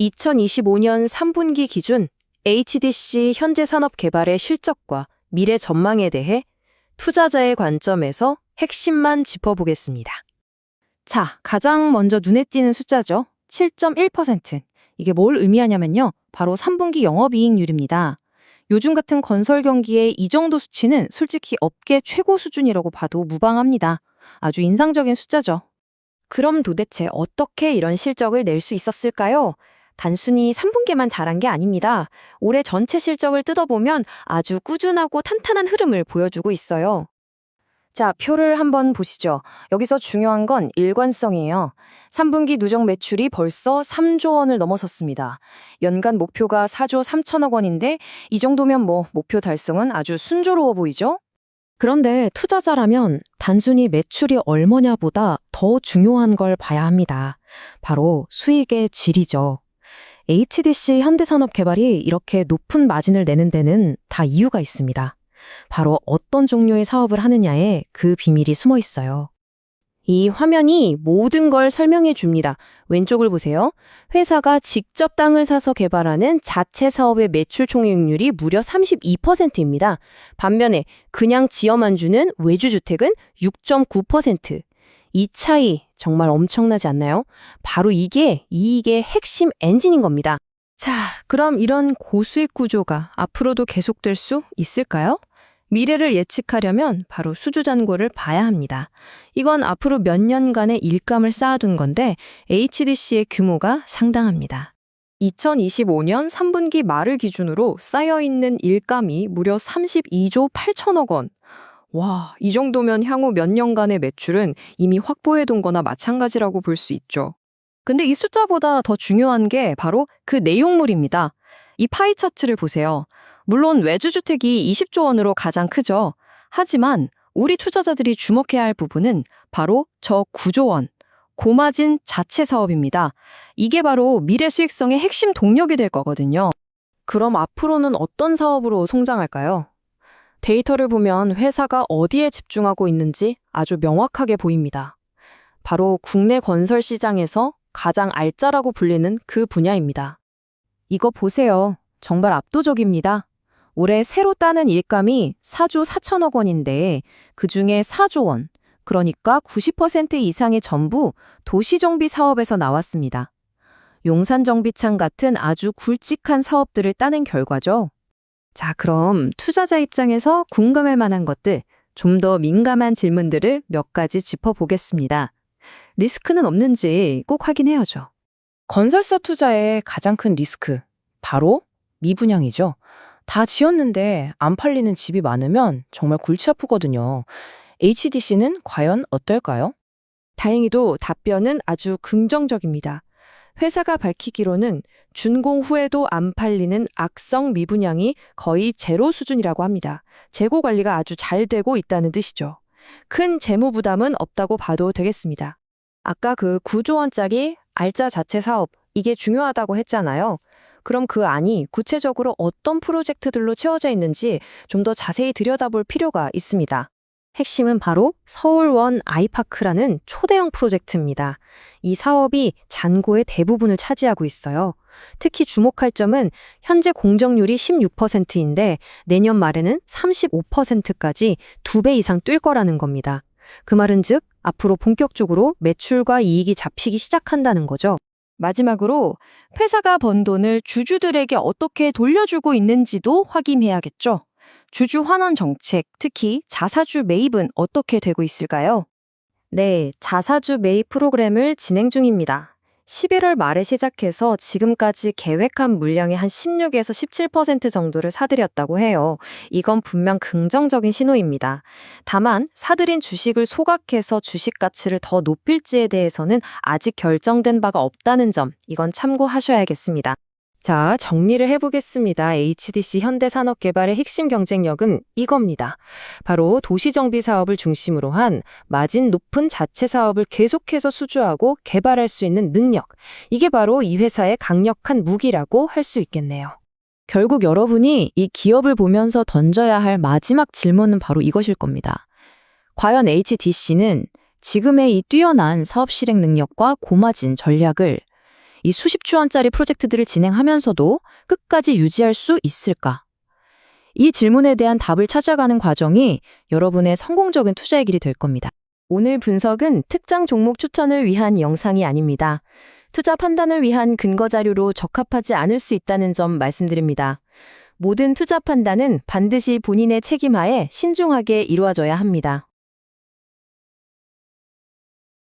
2025년 3분기 기준 HDC 현재 산업 개발의 실적과 미래 전망에 대해 투자자의 관점에서 핵심만 짚어보겠습니다. 자, 가장 먼저 눈에 띄는 숫자죠. 7.1%. 이게 뭘 의미하냐면요. 바로 3분기 영업이익률입니다. 요즘 같은 건설 경기에 이 정도 수치는 솔직히 업계 최고 수준이라고 봐도 무방합니다. 아주 인상적인 숫자죠. 그럼 도대체 어떻게 이런 실적을 낼 수 있었을까요? 단순히 3분기만 잘한 게 아닙니다. 올해 전체 실적을 뜯어보면 아주 꾸준하고 탄탄한 흐름을 보여주고 있어요. 자, 표를 한번 보시죠. 여기서 중요한 건 일관성이에요. 3분기 누적 매출이 벌써 3조 원을 넘어섰습니다. 연간 목표가 4조 3천억 원인데 이 정도면 뭐 목표 달성은 아주 순조로워 보이죠? 그런데 투자자라면 단순히 매출이 얼마냐보다 더 중요한 걸 봐야 합니다. 바로 수익의 질이죠. HDC 현대산업개발이 이렇게 높은 마진을 내는 데는 다 이유가 있습니다. 바로 어떤 종류의 사업을 하느냐에 그 비밀이 숨어 있어요. 이 화면이 모든 걸 설명해 줍니다. 왼쪽을 보세요. 회사가 직접 땅을 사서 개발하는 자체 사업의 매출 총이익률이 무려 32%입니다. 반면에 그냥 지어만 주는 외주주택은 6.9%. 이 차이 정말 엄청나지 않나요? 바로 이게 이익의 핵심 엔진인 겁니다. 자, 그럼 이런 고수익 구조가 앞으로도 계속될 수 있을까요? 미래를 예측하려면 바로 수주잔고를 봐야 합니다. 이건 앞으로 몇 년간의 일감을 쌓아둔 건데 HDC의 규모가 상당합니다. 2025년 3분기 말을 기준으로 쌓여있는 일감이 무려 32조 8천억 원. 와, 이 정도면 향후 몇 년간의 매출은 이미 확보해둔 거나 마찬가지라고 볼 수 있죠. 근데 이 숫자보다 더 중요한 게 바로 그 내용물입니다. 이 파이 차트를 보세요. 물론 외주주택이 20조 원으로 가장 크죠. 하지만 우리 투자자들이 주목해야 할 부분은 바로 저 9조 원, 고마진 자체 사업입니다. 이게 바로 미래 수익성의 핵심 동력이 될 거거든요. 그럼 앞으로는 어떤 사업으로 성장할까요? 데이터를 보면 회사가 어디에 집중하고 있는지 아주 명확하게 보입니다. 바로 국내 건설 시장에서 가장 알짜라고 불리는 그 분야입니다. 이거 보세요. 정말 압도적입니다. 올해 새로 따는 일감이 4조 4천억 원인데 그 중에 4조 원, 그러니까 90% 이상의 전부 도시정비 사업에서 나왔습니다. 용산정비창 같은 아주 굵직한 사업들을 따낸 결과죠. 자, 그럼 투자자 입장에서 궁금할 만한 것들, 좀 더 민감한 질문들을 몇 가지 짚어보겠습니다. 리스크는 없는지 꼭 확인해야죠. 건설사 투자의 가장 큰 리스크, 바로 미분양이죠. 다 지었는데 안 팔리는 집이 많으면 정말 골치 아프거든요. HDC는 과연 어떨까요? 다행히도 답변은 아주 긍정적입니다. 회사가 밝히기로는 준공 후에도 안 팔리는 악성 미분양이 거의 제로 수준이라고 합니다. 재고 관리가 아주 잘 되고 있다는 뜻이죠. 큰 재무 부담은 없다고 봐도 되겠습니다. 아까 그 9조 원짜리 알짜 자체 사업, 이게 중요하다고 했잖아요. 그럼 그 안이 구체적으로 어떤 프로젝트들로 채워져 있는지 좀 더 자세히 들여다볼 필요가 있습니다. 핵심은 바로 서울원 아이파크라는 초대형 프로젝트입니다. 이 사업이 잔고의 대부분을 차지하고 있어요. 특히 주목할 점은 현재 공정률이 16%인데 내년 말에는 35%까지 두배 이상 뛸 거라는 겁니다. 그 말은 즉 앞으로 본격적으로 매출과 이익이 잡히기 시작한다는 거죠. 마지막으로 회사가 번 돈을 주주들에게 어떻게 돌려주고 있는지도 확인해야겠죠. 주주 환원 정책, 특히 자사주 매입은 어떻게 되고 있을까요? 네, 자사주 매입 프로그램을 진행 중입니다. 11월 말에 시작해서 지금까지 계획한 물량의 한 16에서 17% 정도를 사들였다고 해요. 이건 분명 긍정적인 신호입니다. 다만 사들인 주식을 소각해서 주식 가치를 더 높일지에 대해서는 아직 결정된 바가 없다는 점, 이건 참고하셔야겠습니다. 자, 정리를 해보겠습니다. HDC 현대산업개발의 핵심 경쟁력은 이겁니다. 바로 도시정비 사업을 중심으로 한 마진 높은 자체 사업을 계속해서 수주하고 개발할 수 있는 능력. 이게 바로 이 회사의 강력한 무기라고 할 수 있겠네요. 결국 여러분이 이 기업을 보면서 던져야 할 마지막 질문은 바로 이것일 겁니다. 과연 HDC는 지금의 이 뛰어난 사업 실행 능력과 고마진 전략을 이 수십조 원짜리 프로젝트들을 진행하면서도 끝까지 유지할 수 있을까? 이 질문에 대한 답을 찾아가는 과정이 여러분의 성공적인 투자의 길이 될 겁니다. 오늘 분석은 특정 종목 추천을 위한 영상이 아닙니다. 투자 판단을 위한 근거 자료로 적합하지 않을 수 있다는 점 말씀드립니다. 모든 투자 판단은 반드시 본인의 책임하에 신중하게 이루어져야 합니다.